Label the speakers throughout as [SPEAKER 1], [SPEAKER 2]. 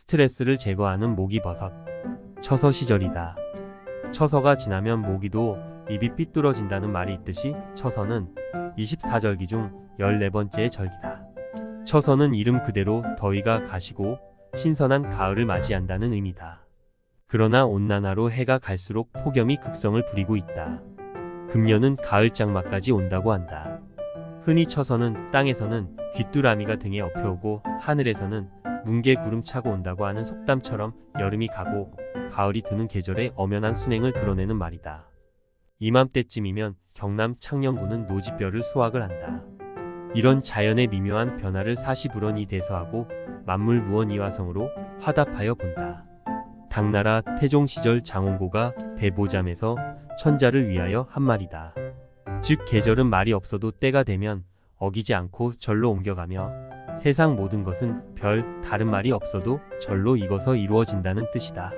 [SPEAKER 1] 스트레스를 제거하는 모기버섯. 처서 시절이다. 처서가 지나면 모기도 입이 삐뚤어진다는 말이 있듯이 처서는 24절기 중 14번째의 절기다. 처서는 이름 그대로 더위가 가시고 신선한 가을을 맞이한다는 의미다. 그러나 온난화로 해가 갈수록 폭염이 극성을 부리고 있다. 금년은 가을 장마까지 온다고 한다. 흔히 처서는 땅에서는 귀뚜라미가 등에 엎여오고 하늘에서는 뭉게 구름 차고 온다고 하는 속담처럼 여름이 가고 가을이 드는 계절에 엄연한 순행을 드러내는 말이다. 이맘때쯤이면 경남 창녕군은 노지뼈를 수확을 한다. 이런 자연의 미묘한 변화를 사시불언이 대서하고 만물 무언이화성으로 화답하여 본다. 당나라 태종 시절 장원고가 대보잠에서 천자를 위하여 한 말이다. 즉 계절은 말이 없어도 때가 되면 어기지 않고 절로 옮겨가며 세상 모든 것은 별 다른 말이 없어도 절로 익어서 이루어진다는 뜻이다.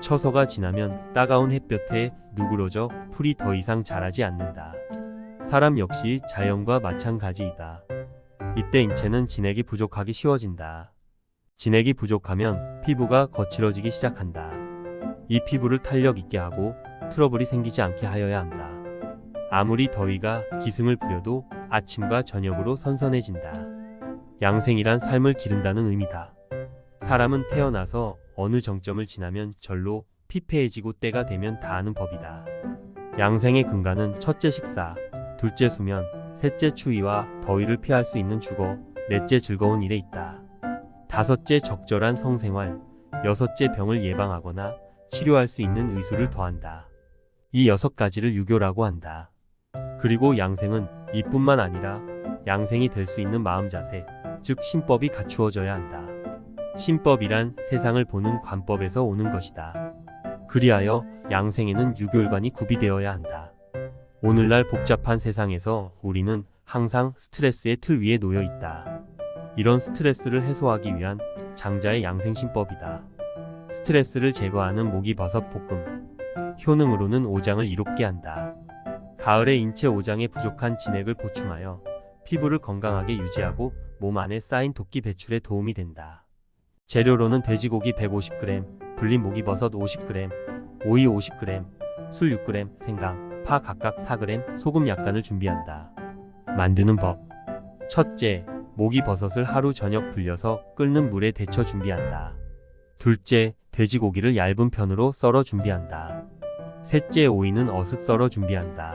[SPEAKER 1] 처서가 지나면 따가운 햇볕에 누그러져 풀이 더 이상 자라지 않는다. 사람 역시 자연과 마찬가지이다. 이때 인체는 진액이 부족하기 쉬워진다. 진액이 부족하면 피부가 거칠어지기 시작한다. 이 피부를 탄력 있게 하고 트러블이 생기지 않게 하여야 한다. 아무리 더위가 기승을 부려도 아침과 저녁으로 선선해진다. 양생이란 삶을 기른다는 의미다. 사람은 태어나서 어느 정점을 지나면 절로 피폐해지고 때가 되면 다하는 법이다. 양생의 근간은 첫째 식사, 둘째 수면, 셋째 추위와 더위를 피할 수 있는 주거, 넷째 즐거운 일에 있다. 다섯째 적절한 성생활, 여섯째 병을 예방하거나 치료할 수 있는 의술을 더한다. 이 여섯 가지를 유교라고 한다. 그리고 양생은 이뿐만 아니라 양생이 될 수 있는 마음 자세, 즉 신법이 갖추어져야 한다. 신법이란 세상을 보는 관법에서 오는 것이다. 그리하여 양생에는 유교일관이 구비되어야 한다. 오늘날 복잡한 세상에서 우리는 항상 스트레스의 틀 위에 놓여 있다. 이런 스트레스를 해소하기 위한 장자의 양생신법이다. 스트레스를 제거하는 모기버섯 볶음. 효능으로는 오장을 이롭게 한다. 가을에 인체 오장에 부족한 진액을 보충하여 피부를 건강하게 유지하고 몸 안에 쌓인 도끼 배출에 도움이 된다. 재료로는 돼지고기 150g, 불린 모기버섯 50g, 오이 50g, 술 6g, 생강, 파 각각 4g, 소금 약간을 준비한다. 만드는 법. 첫째, 모기버섯을 하루 저녁 불려서 끓는 물에 데쳐 준비한다. 둘째, 돼지고기를 얇은 편으로 썰어 준비한다. 셋째, 오이는 어슷 썰어 준비한다.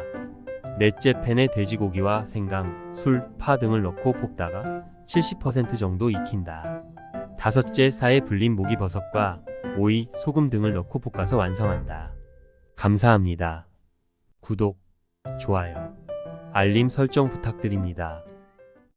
[SPEAKER 1] 넷째, 팬에 돼지고기와 생강, 술, 파 등을 넣고 볶다가 70% 정도 익힌다. 다섯째, 사에 불린 모기버섯과 오이, 소금 등을 넣고 볶아서 완성한다. 감사합니다. 구독, 좋아요, 알림 설정 부탁드립니다.